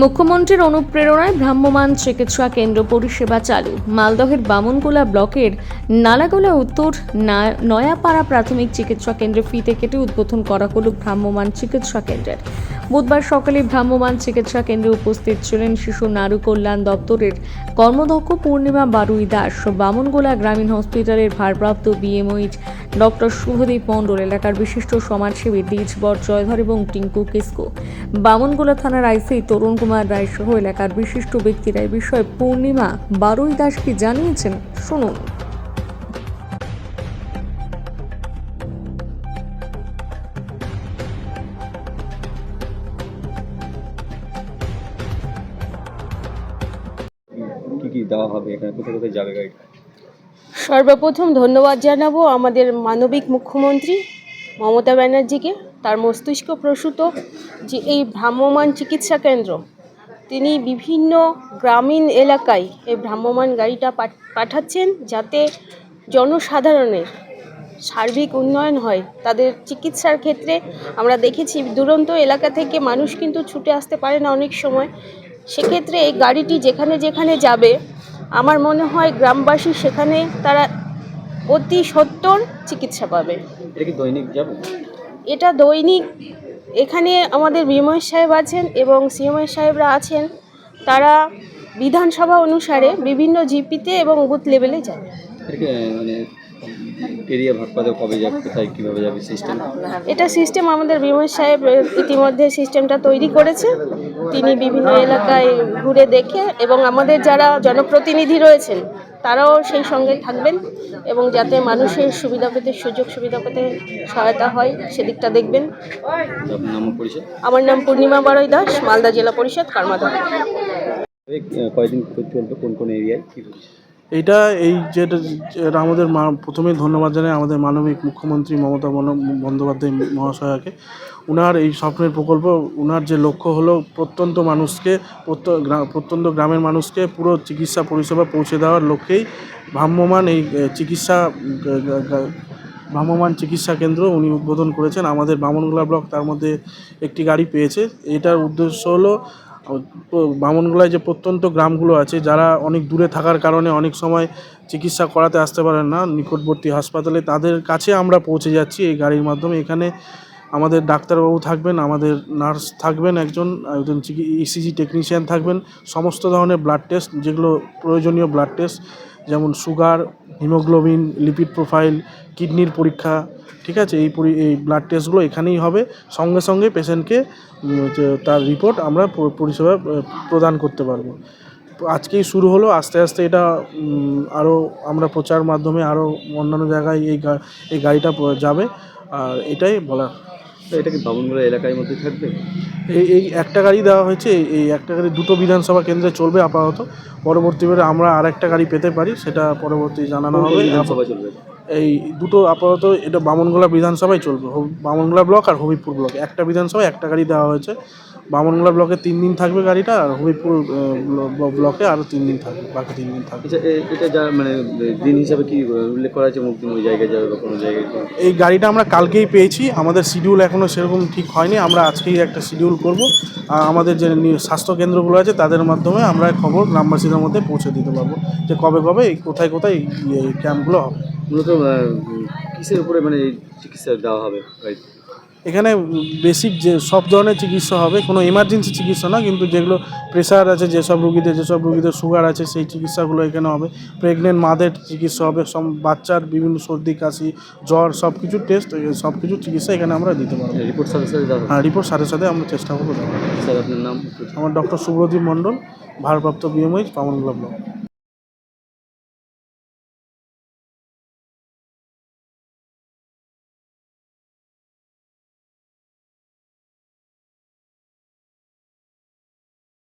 মুখ্যমন্ত্রীর অনুপ্রেরণায় ভ্রাম্যমান চিকিৎসা কেন্দ্র পরিষেবা চালু। মালদহের বামনগোলা ব্লকের নালাগোলা উত্তর নয়াপাড়া প্রাথমিক চিকিৎসা কেন্দ্রে ফিতে কেটে উদ্বোধন করা হল ভ্রাম্যমাণ চিকিৎসা কেন্দ্রের। বুধবার সকালে ভ্রাম্যমাণ চিকিৎসা কেন্দ্রে উপস্থিত ছিলেন শিশু নারী কল্যাণ দপ্তরের কর্মদক্ষ পূর্ণিমা বারুই দাস। বামনগোলা গ্রামীণ হসপিটালের ভারপ্রাপ্ত বিএমওইচ ডক্টর শুভদীপ মণ্ডল এলাকার বিশিষ্ট সমাজসেবী দ্বিজবর জয়ধর এবং টিঙ্কু কিসকো। বামনগোলা থানার আইসি তরুণ কুমার রায় সহ এলাকার বিশিষ্ট ব্যক্তিরা এ বিষয়ে পূর্ণিমা বারুই দাস কি জানিয়েছেন। শুনুন। কি দেওয়া হবে এখানে? কোথায় কোথায় যাবে গাড়িটা? সর্বপ্রথম ধন্যবাদ জানাব আমাদের মানবিক মুখ্যমন্ত্রী মমতা ব্যানার্জিকে, তার মস্তিষ্ক প্রসূত যে এই ভ্রাম্যমান চিকিৎসা কেন্দ্র। তিনি বিভিন্ন গ্রামীণ এলাকায় এই ভ্রাম্যমান গাড়িটা পাঠ- পাঠাচ্ছেন যাতে জনসাধারণের সার্বিক উন্নয়ন হয়। তাদের চিকিৎসার ক্ষেত্রে আমরা দেখেছি, দুরন্ত এলাকা থেকে মানুষ কিন্তু ছুটে আসতে পারে না অনেক সময়। সেক্ষেত্রে এই গাড়িটি যেখানে যেখানে যাবে আমার মনে হয় গ্রামবাসী সেখানে তারা অতি সত্বর চিকিৎসা পাবে। এটা কি দৈনিক যাবে? এটা দৈনিক এখানে আমাদের বিময় সাহেব আছেন এবং সিএমআই সাহেবরা আছেন তারা বিধানসভা অনুসারে বিভিন্ন জিপিতে এবং বুথ লেভেলে যাবে। এটা মানে এরিয়া ভাগ পাতে কবে যাবে কোথায় কীভাবে যাবে সিস্টেম এটা সিস্টেম আমাদের বিময় সাহেব ইতিমধ্যে সিস্টেমটা তৈরি করেছে। তিনি বিভিন্ন এলাকায় ঘুরে দেখে এবং আমাদের যারা জনপ্রতিনিধি রয়েছেন, তারাও সেই সঙ্গে থাকবেন এবং যাতে মানুষের সুবিধা পেতে, সুযোগ সুবিধা পেতে সহায়তা হয়, সেদিকটা দেখবেন। আমার নাম পূর্ণিমা বারই দাস, মালদা জেলা পরিষদ, কারমাদা। কয়েকদিন চলবে কোন কোন এরিয়ায় এইটা এই যেটা যেটা আমাদের মা- প্রথমেই ধন্যবাদ জানাই আমাদের মানবিক মুখ্যমন্ত্রী মমতা বন্দ্যোপাধ্যায় মহাশয়াকে। উনার এই স্বপ্নের প্রকল্প, উনার যে লক্ষ্য হলো প্রত্যন্ত মানুষকে প্রত্যন্ত গ্রামের মানুষকে পুরো চিকিৎসা পরিষেবা পৌঁছে দেওয়ার লক্ষ্যেই ভ্রাম্যমান এই চিকিৎসা ভ্রাম্যমান চিকিৎসা কেন্দ্র উনি উদ্বোধন করেছেন। আমাদের বামনগোলা ব্লক তার মধ্যে একটি গাড়ি পেয়েছে। এটার উদ্দেশ্য হলো বামনগোলায় যে প্রত্যন্ত গ্রামগুলো আছে, যারা অনেক দূরে থাকার কারণে অনেক সময় চিকিৎসা করাতে আসতে পারেন না, নিকটবর্তী হাসপাতালে, তাদের কাছে আমরা পৌঁছে যাচ্ছি এই গাড়ির মাধ্যমে। এখানে আমাদের ডাক্তারবাবু থাকবেন, আমাদের নার্স থাকবেন একজন একজন ইসিজি টেকনিশিয়ান থাকবেন, সমস্ত ধরনের ব্লাড টেস্ট যেগুলো প্রয়োজনীয় ব্লাড টেস্ট যেমন সুগার হিমোগ্লোবিন লিপিড প্রোফাইল কিডনির পরীক্ষা, ঠিক আছে? এই পরি, এই ব্লাড টেস্টগুলো এখানেই হবে। সঙ্গে সঙ্গে পেশেন্টকে তার রিপোর্ট আমরা পরিষেবা প্রদান করতে পারব। আজকেই শুরু হলো। আস্তে আস্তে এটা আরও আমরা প্রচার মাধ্যমে আরও অন্যান্য জায়গায় এই এই গাড়িটা যাবে। আর এটাই বলার। এটা কি বামনগোলা এলাকার মধ্যে থাকবে? এই এই একটা গাড়ি দেওয়া হয়েছে এই- একটা গাড়ি দুটো বিধানসভা কেন্দ্রে চলবে আপাতত। পরবর্তীবারে আমরা আর একটা গাড়ি পেতে পারি সেটা পরবর্তী জানানো হবে। বিধানসভা চলবে? এই দুটো আপাতত এটা বামনগোলা বিধানসভায় চলবে। বামনগোলা ব্লক আর হবিবপুর ব্লক। একটা বিধানসভায় একটা গাড়ি দেওয়া হয়েছে। বামনগোলা ব্লকে তিন দিন থাকবে গাড়িটা আর ব্ল- ব্লকে আরও তিন দিন থাকবে বাকি তিন দিন থাকবে। আচ্ছা এটা যা মানে দিন হিসাবে কি উল্লেখ করা মুখ দিন ওই জায়গায় যাবে বা কোনো জায়গায় এই গাড়িটা আমরা কালকেই পেয়েছি। আমাদের শিডিউল এখনও সেরকম ঠিক হয়নি। আমরা আজকেই একটা শিডিউল করব। আর আমাদের যে স্বাস্থ্য কেন্দ্রগুলো আছে তাদের মাধ্যমে আমরা খবর গ্রামবাসীদের মধ্যে পৌঁছে দিতে পারব যে কবে কবে এই কোথায় কোথায় ক্যাম্পগুলো হবে। মূলত কিসের উপরে মানে চিকিৎসা দেওয়া হবে গাড়িতে? এখানে বেসিক যে সব ধরনের চিকিৎসা হবে কোনো এমার্জেন্সি চিকিৎসা না কিন্তু যেগুলো প্রেশার আছে যেসব রুগীদের যেসব রুগীদের সুগার আছে সেই চিকিৎসাগুলো এখানে হবে। প্রেগনেন্ট মাদের চিকিৎসা হবে সব বাচ্চার বিভিন্ন সর্দি কাশি জ্বর সব কিছু টেস্ট সব কিছু চিকিৎসা এখানে আমরা দিতে পারব। রিপোর্ট সাথে সাথে হবে। আর রিপোর্ট সাথে সাথে আমরা চেষ্টা করব। স্যার আপনার নাম? আমার ডক্টর সুব্রদীপ মণ্ডল ভারপ্রাপ্ত বিএমএইচ পামনগুলা ব্লক।